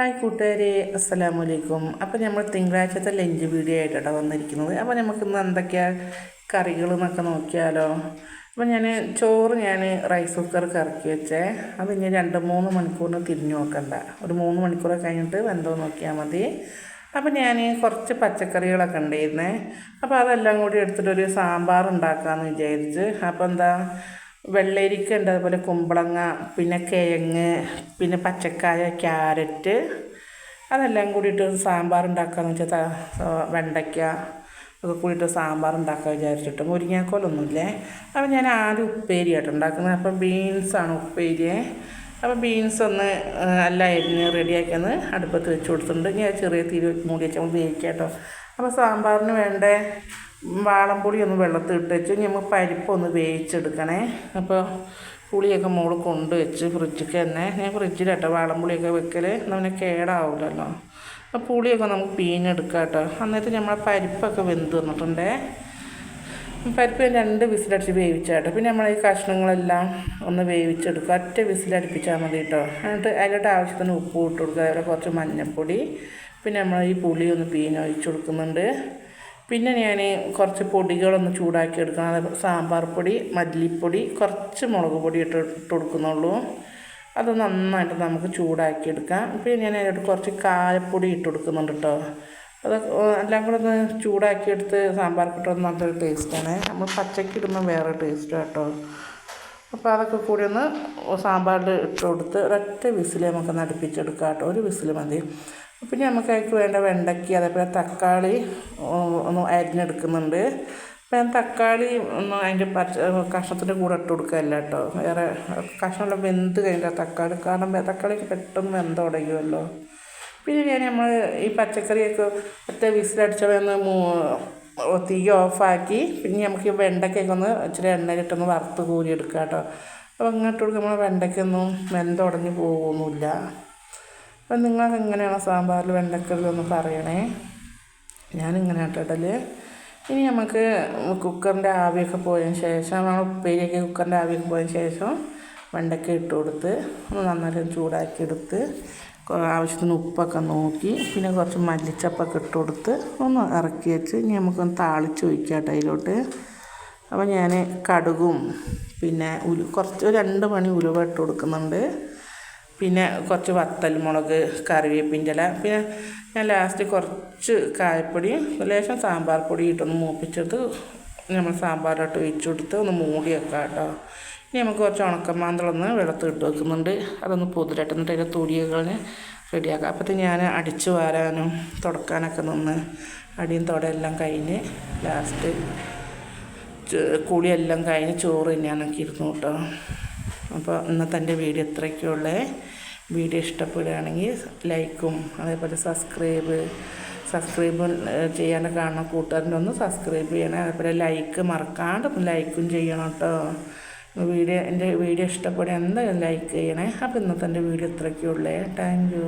Hi കൂട്ടുകാരെ അസ്സലാമു അലൈക്കും അപ്പോൾ നമ്മൾ തിങ്കളാഴ്ചത്തെ ലഞ്ച് വീഡിയോ ആയിട്ടാണ് വന്നിരിക്കുന്നത്. അപ്പോൾ നമുക്ക് ഇന്ന് എന്തൊക്കെയാണ് കറികൾ എന്നൊക്കെ നോക്കിയാലോ. അപ്പോൾ ഞാൻ ചോറ് ഞാൻ റൈസ് കുക്കർ കറക്കി വെച്ചേ. അത് ഇനി രണ്ട് മൂന്ന് മണിക്കൂറിന് തിരിഞ്ഞു നോക്കണ്ട. ഒരു മൂന്ന് മണിക്കൂർ കഴിഞ്ഞിട്ട് വെന്തോ നോക്കിയാൽ മതി. അപ്പോൾ ഞാൻ കുറച്ച് പച്ചക്കറികളൊക്കെ ഉണ്ടായിരുന്നേ. അപ്പോൾ അതെല്ലാം കൂടി എടുത്തിട്ടൊരു സാമ്പാർ ഉണ്ടാക്കാമെന്ന് വിചാരിച്ച്. അപ്പോൾ എന്താ വെള്ളരിക്ക ഉണ്ട് അതുപോലെ കുമ്പളങ്ങ പിന്നെ കിഴങ്ങ് പിന്നെ പച്ചക്കായ ക്യാരറ്റ് അതെല്ലാം കൂടിയിട്ട് സാമ്പാർ ഉണ്ടാക്കാമെന്ന് വെച്ചാൽ വെണ്ടയ്ക്ക ഒക്കെ കൂടിയിട്ട് സാമ്പാർ ഉണ്ടാക്കാൻ വിചാരിച്ചിട്ട് മുരിങ്ങാക്കോലൊന്നുമില്ലേ? അപ്പം ഞാൻ ആദ്യം ഉപ്പേരി ആയിട്ട് ഉണ്ടാക്കുന്നത്. അപ്പം ബീൻസാണ് ഉപ്പേരിയെ അപ്പോൾ ബീൻസ് ഒന്ന് എല്ലാം അരിഞ്ഞ് റെഡിയാക്കി ഒന്ന് അടുപ്പത്ത് വെച്ച് കൊടുത്തിട്ടുണ്ട്. ഞാൻ ചെറിയ തീര് മൂടി വെച്ചാൽ വേവിക്കാം കേട്ടോ. അപ്പോൾ സാമ്പാറിന് വേണ്ട വാളംപുളി ഒന്ന് വെള്ളത്തിൽ ഇട്ട് വെച്ചു നമ്മൾ പരിപ്പൊന്ന് വേവിച്ചെടുക്കണേ. അപ്പോൾ പുളിയൊക്കെ മോൾ കൊണ്ട് വെച്ച് ഫ്രിഡ്ജിക്ക് തന്നെ. ഞാൻ ഫ്രിഡ്ജിലാട്ടോ വാളംപുളിയൊക്കെ വെക്കൽ നമ്മളെ കേടാവില്ലല്ലോ അപ്പോൾ പുളിയൊക്കെ നമുക്ക് പീഞ്ഞെടുക്കാം കേട്ടോ അന്നേരത്ത് നമ്മളെ പരിപ്പൊക്കെ വെന്ത് വന്നിട്ടുണ്ടേ. പരിപ്പ് രണ്ട് വിസിലടിച്ച് വേവിച്ചാട്ടോ പിന്നെ നമ്മൾ ഈ കഷ്ണങ്ങളെല്ലാം ഒന്ന് വേവിച്ചെടുക്കുക ഒറ്റ വിസിലടിപ്പിച്ചാൽ മതി കേട്ടോ എന്നിട്ട് അതിലോട്ട് ആവശ്യത്തിന് ഉപ്പ് ഇട്ട് കൊടുക്കുക. അതുപോലെ കുറച്ച് മഞ്ഞൾപ്പൊടി പിന്നെ നമ്മൾ ഈ പുളി ഒന്ന് പീഞ്ഞൊഴിച്ച് കൊടുക്കുന്നുണ്ട്. പിന്നെ ഞാൻ കുറച്ച് പൊടികളൊന്ന് ചൂടാക്കി എടുക്കണം. സാമ്പാർ പൊടി മല്ലിപ്പൊടി കുറച്ച് മുളക് പൊടി ഇട്ട് ഇട്ട് കൊടുക്കുന്നുള്ളൂ. അത് നന്നായിട്ട് നമുക്ക് ചൂടാക്കി എടുക്കാം. പിന്നെ ഞാൻ അതിലോട്ട് കുറച്ച് കായപ്പൊടി ഇട്ട് കൊടുക്കുന്നുണ്ട് കേട്ടോ അത് എല്ലാം കൂടെ ഒന്ന് ചൂടാക്കി എടുത്ത് സാമ്പാർ കിട്ടുന്നത് നല്ലൊരു ടേസ്റ്റാണ് നമ്മൾ പച്ചക്കിടുന്ന വേറെ ടേസ്റ്റാണ് കേട്ടോ അപ്പോൾ അതൊക്കെ കൂടി ഒന്ന് സാമ്പാറിൽ ഇട്ട് കൊടുത്ത് ഒരൊറ്റ വിസിൽ നമുക്ക് നടുപ്പിച്ചെടുക്കാം കേട്ടോ. ഒരു വിസിൽ മതി. പിന്നെ നമുക്ക് അതിലേക്ക് വേണ്ട വെണ്ടയ്ക്ക അതേപോലെ തക്കാളി ഒന്ന് അരിഞ്ഞെടുക്കുന്നുണ്ട്. അപ്പം ഞാൻ തക്കാളി ഒന്ന് അതിന്റെ പച്ച കഷ്ണത്തിന്റെ കൂടെ ഇട്ട് കൊടുക്കുകയല്ല കേട്ടോ. വേറെ കഷ്ണമെല്ലാം വെന്ത് കഴിഞ്ഞാൽ തക്കാളി കാരണം തക്കാളി പെട്ടെന്ന് വെന്ത് തുടങ്ങുമല്ലോ പിന്നെ ഞാൻ നമ്മൾ ഈ പച്ചക്കറിയൊക്കെ ഒറ്റ വിസിലടിച്ചാൽ ഒന്ന് തീ ഓഫാക്കി. പിന്നെ നമുക്ക് വെണ്ടയ്ക്കൊക്കെ ഒന്ന് ഇച്ചിരി എണ്ണയിലിട്ടൊന്ന് വറുത്ത് കോരിയെടുക്കുക കേട്ടോ. അപ്പോൾ ഇങ്ങോട്ട് കൊടുക്കുമ്പോൾ വെണ്ടയ്ക്കൊന്നും വെന്തുടഞ്ഞ് പോകുമൊന്നുമില്ല അപ്പം നിങ്ങൾക്ക് എങ്ങനെയാണ് സാമ്പാറിൽ വെണ്ടക്കറിലൊന്ന് പറയണേ? ഞാനിങ്ങനെ ഇടൽ ഇനി നമുക്ക് കുക്കറിന്റെ ആവിയൊക്കെ പോയതിന് ശേഷം നമ്മൾ ഉപ്പേരിയൊക്കെ കുക്കറിന്റെ ആവിയൊക്കെ പോയതിന് ശേഷം വെണ്ടയ്ക്ക ഇട്ട് കൊടുത്ത് ഒന്ന് നന്നായിട്ട് ചൂടാക്കി എടുത്ത് ആവശ്യത്തിന് ഉപ്പൊക്കെ നോക്കി പിന്നെ കുറച്ച് മല്ലിച്ചപ്പൊക്കെ ഇട്ട് കൊടുത്ത് ഒന്ന് ഇറക്കി വെച്ച് ഇനി നമുക്കൊന്ന് താളിച്ച് ഒഴിക്കാം അതിലോട്ട്. അപ്പോൾ ഞാൻ കടുകും പിന്നെ ഉലു കുറച്ച് രണ്ട് മണി ഉലുവ ഇട്ട് കൊടുക്കുന്നുണ്ട്. പിന്നെ കുറച്ച് വത്തൽ മുളക് കറിവേപ്പിന്റെ ഇല പിന്നെ ഞാൻ ലാസ്റ്റ് കുറച്ച് കായപ്പൊടി ലേശം സാമ്പാർ പൊടി ഇട്ടൊന്ന് മൂപ്പിച്ചെടുത്ത് നമ്മൾ സാമ്പാറിലോട്ട് ഒഴിച്ചു കൊടുത്ത് ഒന്ന് മൂടി വെക്കാം കേട്ടോ. ഇനി നമുക്ക് കുറച്ച് ഉണക്കമാന്തളൊന്ന് വെള്ളത്തിൽ ഇട്ട് വെക്കുന്നുണ്ട്. അതൊന്ന് പൊതിരട്ട് എന്നിട്ട് അതിന്റെ തൊടിയകളെ റെഡിയാക്കാം. അപ്പോഴത്തെ ഞാൻ അടിച്ചു വാരാനും തുടക്കാനൊക്കെ നിന്ന് അടിയും തുടയെല്ലാം കഴിഞ്ഞ് ലാസ്റ്റ് കുളിയെല്ലാം കഴിഞ്ഞ് ചോറ് തന്നെയാണൊക്കെ ഇരുന്നു കേട്ടോ. അപ്പോൾ ഇന്നത്തെ എന്റെ വീഡിയോ ഇത്രയൊക്കെയുള്ളേ. വീഡിയോ ഇഷ്ടപ്പെടുകയാണെങ്കിൽ ലൈക്കും അതേപോലെ സബ്സ്ക്രൈബ് സബ്സ്ക്രൈബ് ചെയ്യാൻ കാണണം കൂട്ടുകാരന്റെ ഒന്ന് സബ്സ്ക്രൈബ് ചെയ്യണം. അതേപോലെ ലൈക്ക് മറക്കാണ്ട് ലൈക്കും ചെയ്യണം കേട്ടോ വീഡിയോ എന്റെ വീഡിയോ ഇഷ്ടപ്പെടുക എന്തായാലും ലൈക്ക് ചെയ്യണേ. അപ്പോൾ ഇന്നത്തെ എന്റെ വീഡിയോ ഇത്രയൊക്കെയുള്ളേ. Thank you.